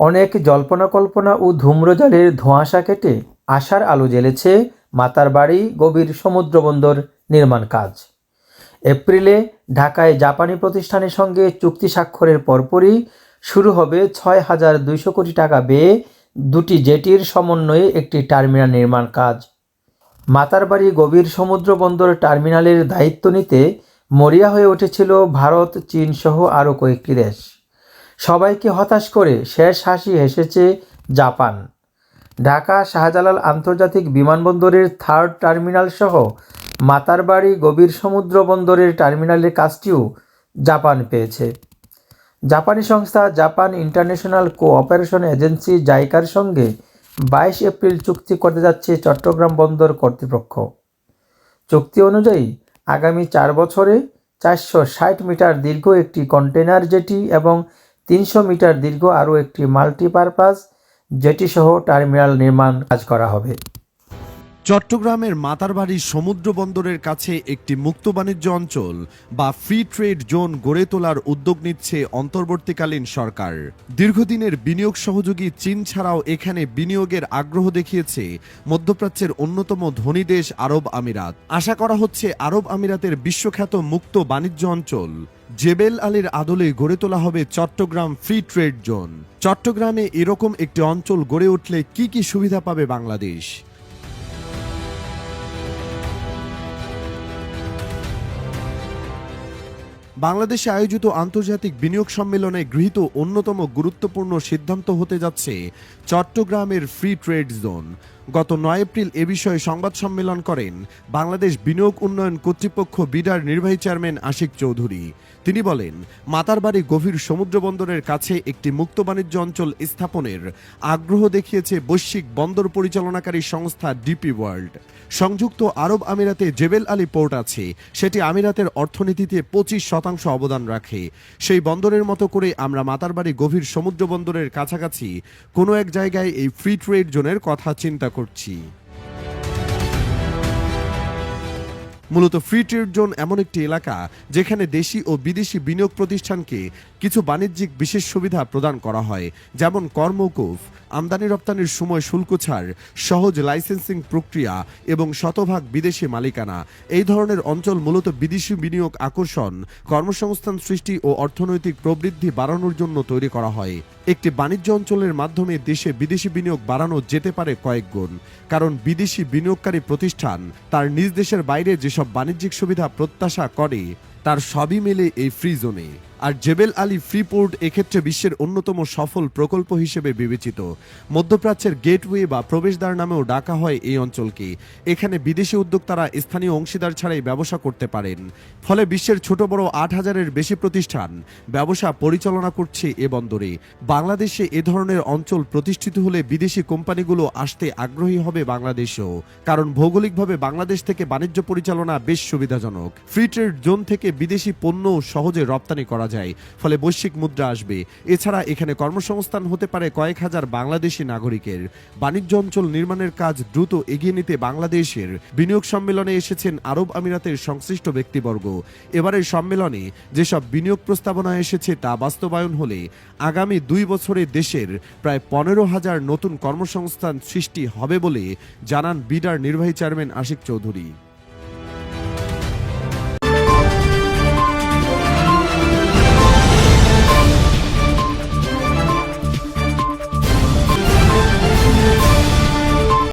অনেক জল্পনা কল্পনা ও ধূম্রজালের ধোঁয়াশা কেটে আশার আলো জ্বেলেছে মাতার বাড়ি গভীর সমুদ্রবন্দর নির্মাণ কাজ। এপ্রিলে ঢাকায় জাপানি প্রতিষ্ঠানের সঙ্গে চুক্তি স্বাক্ষরের পরপরই শুরু হবে ছয় হাজার দুইশো কোটি টাকা ব্যয়ে দুটি জেটির সমন্বয়ে একটি টার্মিনাল নির্মাণ কাজ। মাতারবাড়ি গভীর সমুদ্র বন্দর টার্মিনালের দায়িত্ব নিতে মরিয়া হয়ে উঠেছিল ভারত, চীন সহ আরও কয়েকটি দেশ। সবাইকে হতাশ করে শেষ হাসি হেসেছে জাপান। ঢাকা শাহজালাল আন্তর্জাতিক বিমানবন্দরের থার্ড টার্মিনাল সহ মাতারবাড়ি গভীর সমুদ্র বন্দরের টার্মিনালের কাজটিও জাপান পেয়েছে। জাপানি সংস্থা জাপান ইন্টারন্যাশনাল কোঅপারেশন এজেন্সি জাইকার সঙ্গে বাইশ এপ্রিল চুক্তি করতে যাচ্ছে চট্টগ্রাম বন্দর কর্তৃপক্ষ। চুক্তি অনুযায়ী আগামী চার বছরে চারশো ষাট মিটার দীর্ঘ একটি কন্টেনার জেটি এবং তিনশো মিটার দীর্ঘ আরও একটি মাল্টিপারপাস জেটিসহ টার্মিনাল নির্মাণ কাজ করা হবে। চট্টগ্রামের মাতারবাড়ি সমুদ্র বন্দরের কাছে একটি মুক্ত বাণিজ্য অঞ্চল বা ফ্রি ট্রেড জোন গড়ে তোলার উদ্যোগ নিচ্ছে অন্তর্বর্তীকালীন সরকার। দীর্ঘদিনের বিনিয়োগ সহযোগী চীন ছাড়াও এখানে বিনিয়োগের আগ্রহ দেখিয়েছে মধ্যপ্রাচ্যের অন্যতম ধনী দেশ আরব আমিরাত। আশা করা হচ্ছে আরব আমিরাতের বিশ্বখ্যাত মুক্ত বাণিজ্য অঞ্চল, জেবেল আলীর আদলে গড়ে তোলা হবে চট্টগ্রাম ফ্রি ট্রেড জোন চট্টগ্রামে এরকম একটি অঞ্চল গড়ে উঠলে কি কি সুবিধা পাবে বাংলাদেশ? বাংলাদেশে আয়োজিত আন্তর্জাতিক বিনিয়োগ সম্মেলনে গৃহীত অন্যতম গুরুত্বপূর্ণ সিদ্ধান্ত হতে যাচ্ছে চট্টগ্রামের ফ্রি ট্রেড জোন। গত নয় এপ্রিল এ বিষয়ে সংবাদ সম্মেলন করেন বাংলাদেশ বিনিয়োগ উন্নয়ন কর্তৃপক্ষ বিডার নির্বাহী চেয়ারম্যান আশিক চৌধুরী। তিনি বলেন, মাতারবাড়ি গভীর সমুদ্র বন্দরের কাছে একটি মুক্ত বাণিজ্য অঞ্চল স্থাপনের আগ্রহ দেখিয়েছে বৈশ্বিক বন্দর পরিচালনাকারী সংস্থা ডিপি ওয়ার্ল্ড। সংযুক্ত আরব আমিরাতে জেবেল আলী পোর্ট আছে। সেটি আমিরাতের অর্থনীতিতে পঁচিশ শতাংশ অবদান রাখে। সেই বন্দরের মতো করে আমরা মাতারবাড়ি গভীর সমুদ্র বন্দরের কাছাকাছি কোনো এক জায়গায় এই ফ্রি ট্রেড জোনের কথা চিন্তা করছি। মূলত ফ্রি ট্রেড জোন এমন একটি এলাকা যেখানে দেশি ও বিদেশি বিনিয়োগ প্রতিষ্ঠানকে কিছু বাণিজ্যিক বিশেষ সুবিধা প্রদান করা হয়, যেমন কর্মকুফ আমদানি রপ্তানির সময় শুল্ক ছাড়, সহজ লাইসেন্সিং প্রক্রিয়া এবং শতভাগ বিদেশি মালিকানা। এই ধরনের অঞ্চল মূলত বিদেশি বিনিয়োগ আকর্ষণ, কর্মসংস্থান সৃষ্টি ও অর্থনৈতিক প্রবৃদ্ধি বাড়ানোর জন্য তৈরি করা হয়। একটি বাণিজ্য অঞ্চলের মাধ্যমে দেশে বিদেশি বিনিয়োগ বাড়ানো যেতে পারে কয়েক গুণ। কারণ বিদেশি বিনিয়োগকারী প্রতিষ্ঠান তার নিজ দেশের বাইরে যেসব বাণিজ্যিক সুবিধা প্রত্যাশা করে, তার সবই মেলে এই ফ্রি জোনে। আর জেবেল আলী ফ্রিপোর্ট এক্ষেত্রে বিশ্বের অন্যতম সফল প্রকল্প হিসেবে বিবেচিত। মধ্যপ্রাচ্যের গেটওয়ে বা প্রবেশদ্বার নামেও ডাকা হয় এই অঞ্চলকে। এখানে বিদেশি উদ্যোক্তারা স্থানীয় অংশীদার ছাড়াই ব্যবসা করতে পারেন। ফলে বিশ্বের ছোট বড় আট হাজারের বেশি প্রতিষ্ঠান ব্যবসা পরিচালনা করছে এ বন্দরে। বাংলাদেশে এ ধরনের অঞ্চল প্রতিষ্ঠিত হলে বিদেশি কোম্পানিগুলো আসতে আগ্রহী হবে বাংলাদেশেও। কারণ ভৌগোলিকভাবে বাংলাদেশ থেকে বাণিজ্য পরিচালনা বেশ সুবিধাজনক। ফ্রি ট্রেড জোন থেকে বিদেশি পণ্য সহজে রপ্তানি করা যায়। ফলে বৈশ্বিক মুদ্রা আসবে। এছাড়া এখানে কর্মসংস্থান হতে পারে কয়েক হাজার বাংলাদেশি নাগরিকের। বাণিজ্য অঞ্চল নির্মাণের কাজ দ্রুত এগিয়ে নিতে বাংলাদেশের বিনিয়োগ সম্মেলনে এসেছেন আরব আমিরাতের সংশ্লিষ্ট ব্যক্তিবর্গ। এবারের সম্মেলনে যেসব বিনিয়োগ প্রস্তাবনা এসেছে তা বাস্তবায়ন হলে আগামী দুই বছরে দেশের প্রায় পনেরো হাজার নতুন কর্মসংস্থান সৃষ্টি হবে বলে জানান বিডার নির্বাহী চেয়ারম্যান আশিক চৌধুরী।